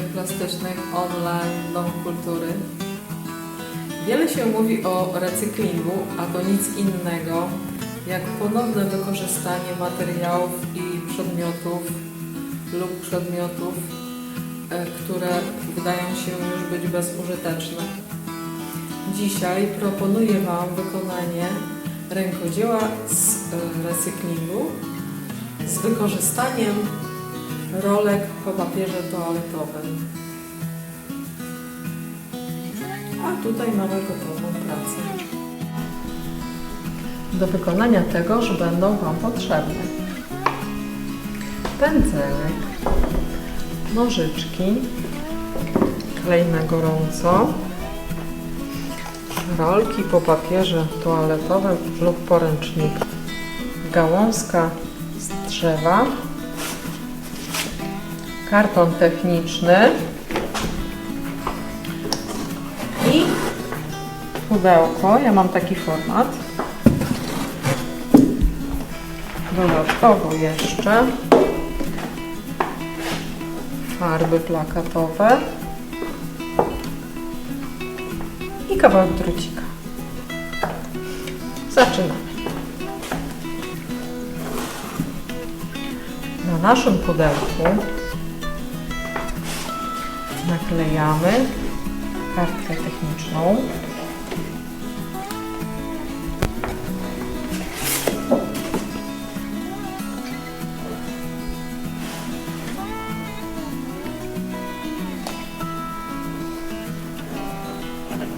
plastycznych online Dom Kultury. Wiele się mówi o recyklingu, a to nic innego jak ponowne wykorzystanie materiałów i przedmiotów lub przedmiotów, e, które wydają się już być bezużyteczne. Dzisiaj proponuję Wam wykonanie rękodzieła z e, recyklingu z wykorzystaniem rolek po papierze toaletowym. A tutaj mamy gotową pracę. Do wykonania tegoż będą Wam potrzebne pędzelek, nożyczki, klej na gorąco, rolki po papierze toaletowym lub poręcznik, gałązka z drzewa, karton techniczny i pudełko. Ja mam taki format. Dodatkowo jeszcze farby plakatowe i kawałek drucika. Zaczynamy. Na naszym pudełku naklejamy kartkę techniczną.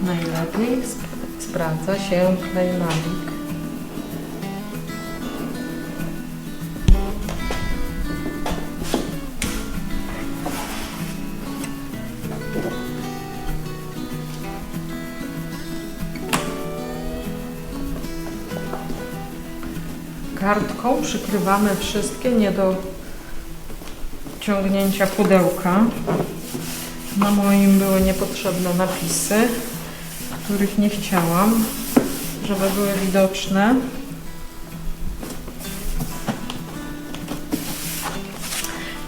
Najlepiej sp- sprawdza się klej Malik. Kartką przykrywamy wszystkie nie do ciągnięcia pudełka. Na moim były niepotrzebne napisy, których nie chciałam, żeby były widoczne.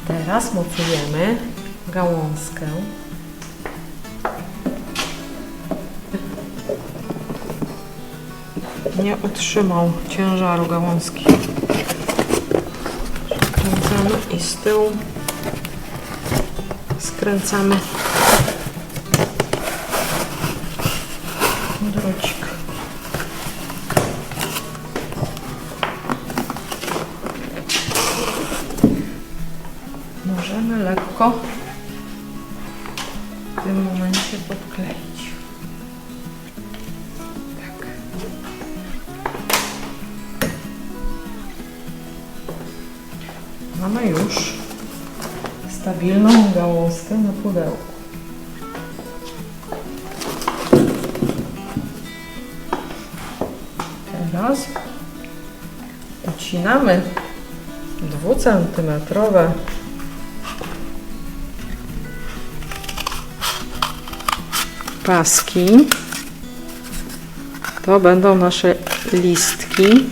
Teraz mocujemy gałązkę. Nie utrzymał ciężaru gałązki. Kręcamy i z tyłu skręcamy drucik. Możemy lekko w tym momencie podkleić. Mamy już stabilną gałązkę na pudełku. Teraz ucinamy dwucentymetrowe paski. To będą nasze listki.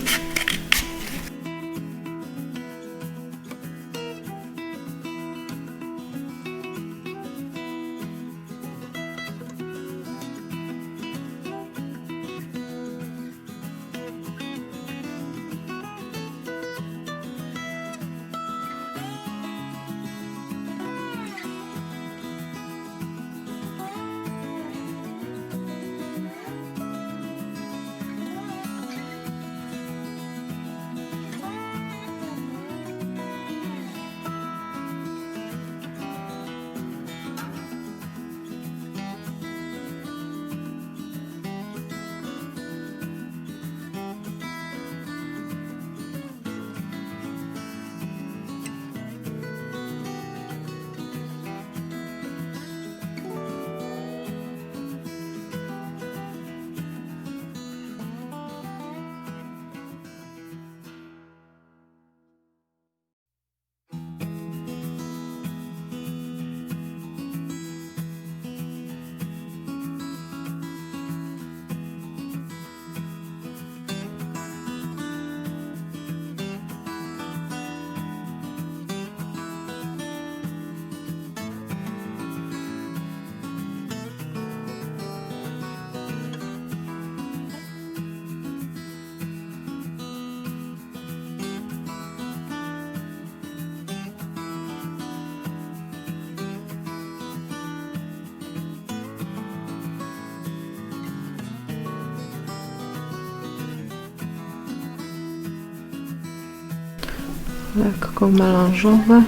Lekko melanżowe.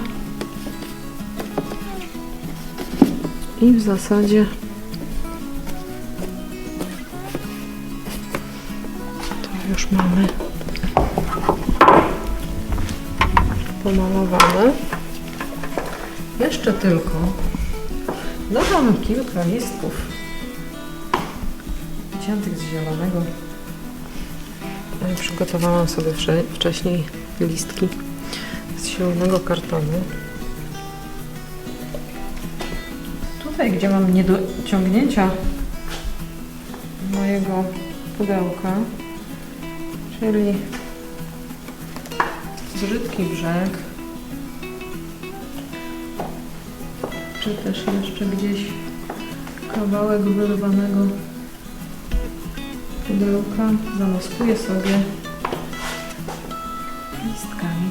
I w zasadzie to już mamy pomalowane. Jeszcze tylko dodam kilka listków wyciętych z zielonego. Przygotowałam sobie wcze- wcześniej listki z zielonego kartonu. Tutaj, gdzie mam niedociągnięcia mojego pudełka, czyli brzydki brzeg, czy też jeszcze gdzieś kawałek wyrwanego pudełka, zamaskuję sobie listkami.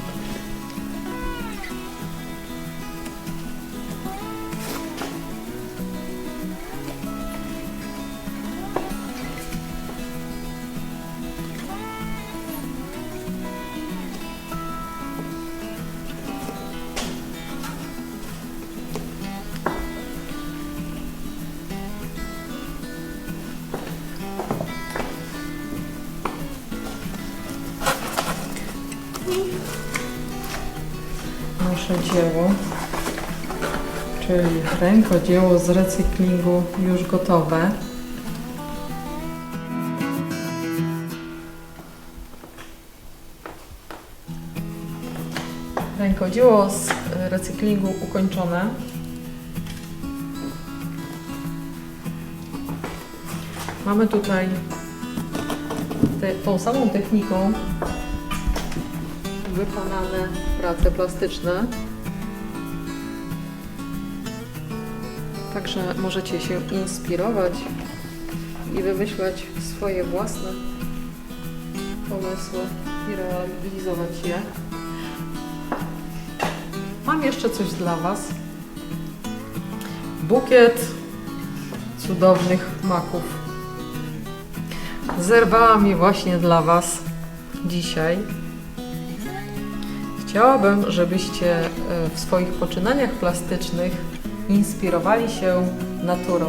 Nasze dzieło, czyli rękodzieło z recyklingu już gotowe. Rękodzieło z recyklingu ukończone. Mamy tutaj te, tą samą techniką wykonane prace plastyczne. Także możecie się inspirować i wymyślać swoje własne pomysły i realizować je. Mam jeszcze coś dla Was. Bukiet cudownych maków. Zerwałam je właśnie dla Was dzisiaj. Chciałabym, żebyście e, w swoich poczynaniach plastycznych inspirowali się naturą.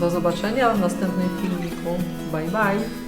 Do zobaczenia w następnym filmiku. Bye bye!